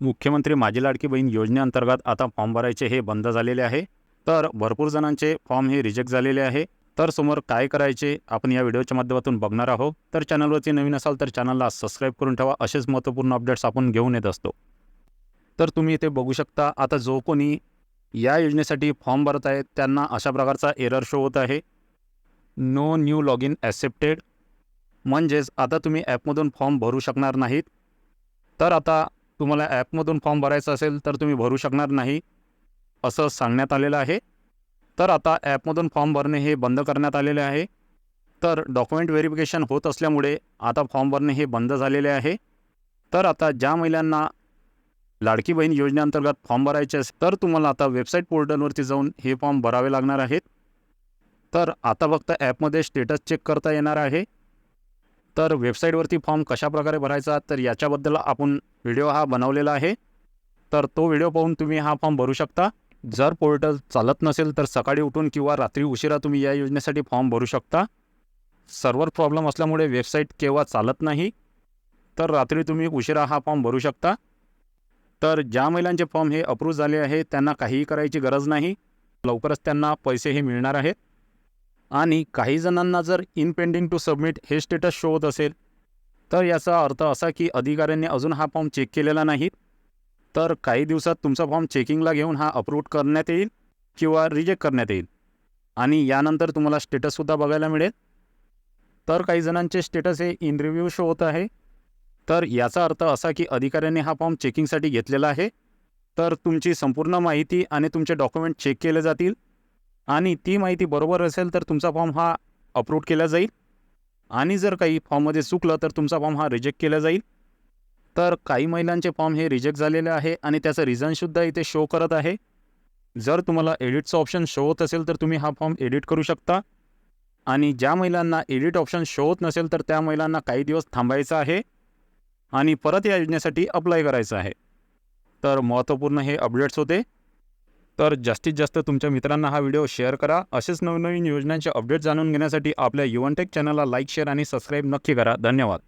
मुख्यमंत्री माझी लाडकी बहीण योजनेअंतर्गत आता फॉर्म भरायचे हे बंद झालेले आहे. तर भरपूर जणांचे फॉर्म हे रिजेक्ट झालेले आहे. तर समोर काय करायचे आपण या व्हिडिओच्या माध्यमातून बघणार आहोत. तर चॅनलवरती नवीन असाल तर चॅनलला सबस्क्राईब करून ठेवा. असेच महत्त्वपूर्ण अपडेट्स आपण घेऊन येत असतो. तर तुम्ही इथे बघू शकता आता जो कोणी या योजनेसाठी फॉर्म भरत आहे त्यांना अशा प्रकारचा एरर शो होत आहे. No new log in accepted. म्हणजेच आता तुम्ही ॲपमधून फॉर्म भरू शकणार नाहीत. तर आता तुम्हाला ॲपमधून फॉर्म भरायचा असेल तर तुम्ही भरू शकणार नाही असं सांगण्यात आलेलं आहे. तर आता ॲपमधून फॉर्म भरणे हे बंद करण्यात आलेले आहे. तर डॉक्युमेंट व्हेरिफिकेशन होत असल्यामुळे आता फॉर्म भरणे हे बंद झालेले आहे. तर आता ज्या महिलांना लाडकी बहीण योजनेअंतर्गत फॉर्म भरायचे असेल तर तुम्हाला आता वेबसाईट पोर्टलवरती जाऊन हे फॉर्म भरावे लागणार आहेत. तर आता फक्त ॲपमध्ये स्टेटस चेक करता येणार आहे. तर वेबसाईटवरती फॉर्म कशाप्रकारे भरायचा तर याच्याबद्दल आपण व्हिडिओ हा बनवलेला आहे. तर तो व्हिडिओ पाहून तुम्ही हा फॉर्म भरू शकता. जर पोर्टल चालत नसेल तर सकाळी उठून किंवा रात्री उशिरा तुम्ही या योजनेसाठी फॉर्म भरू शकता. सर्व्हर प्रॉब्लेम असल्यामुळे वेबसाईट केव्हा चालत नाही तर रात्री तुम्ही उशिरा हा फॉर्म भरू शकता. तर ज्या महिलांचे फॉर्म हे अप्रूव्ह झाले आहे त्यांना काहीही करायची गरज नाही. लवकरच त्यांना पैसे हे मिळणार आहेत. आणि काही जणांना जर इन पेंडिंग टू सबमिट हे स्टेटस शो होत असेल तर याचा अर्थ असा की अधिकाऱ्यांनी अजून हा फॉर्म चेक केलेला नाही. तर काही दिवसात तुमचा फॉर्म चेकिंगला घेऊन हा अप्रूव्ह करण्यात येईल किंवा रिजेक्ट करण्यात येईल. आणि यानंतर तुम्हाला स्टेटससुद्धा बघायला मिळेल. तर काही जणांचे स्टेटस हे इन रिव्ह्यू शो होत आहे. तर याचा अर्थ असा की अधिकाऱ्यांनी हा फॉर्म चेकिंगसाठी घेतलेला आहे. तर तुमची संपूर्ण माहिती आणि तुमचे डॉक्युमेंट चेक केले जातील. आणि ती माहिती बरोबर असेल तर तुमचा फॉर्म हा अप्रूव्ह केला जाईल. आणि जर काही फॉर्ममध्ये चुकलं तर तुमचा फॉर्म हा रिजेक्ट केला जाईल. तर काही महिलांचे फॉर्म हे रिजेक्ट झालेले आहे आणि त्याचं रिझनसुद्धा इथे शो करत आहे. जर तुम्हाला एडिटचं ऑप्शन शो होत असेल तर तुम्ही हा फॉर्म एडिट करू शकता. आणि ज्या महिलांना एडिट ऑप्शन शो होत नसेल तर त्या महिलांना काही दिवस थांबायचं आहे. आणि परत या योजनेसाठी अप्लाय करायचं आहे. तर महत्त्वपूर्ण हे अपडेट्स होते. तर जास्तीत जास्त तुमच्या मित्रांना हा व्हिडिओ शेअर करा. असेच नवनवीन योजनांचे अपडेट जाणून घेण्यासाठी आपल्या युवनटेक चॅनलला लाईक शेअर आणि सबस्क्राईब नक्की करा. धन्यवाद.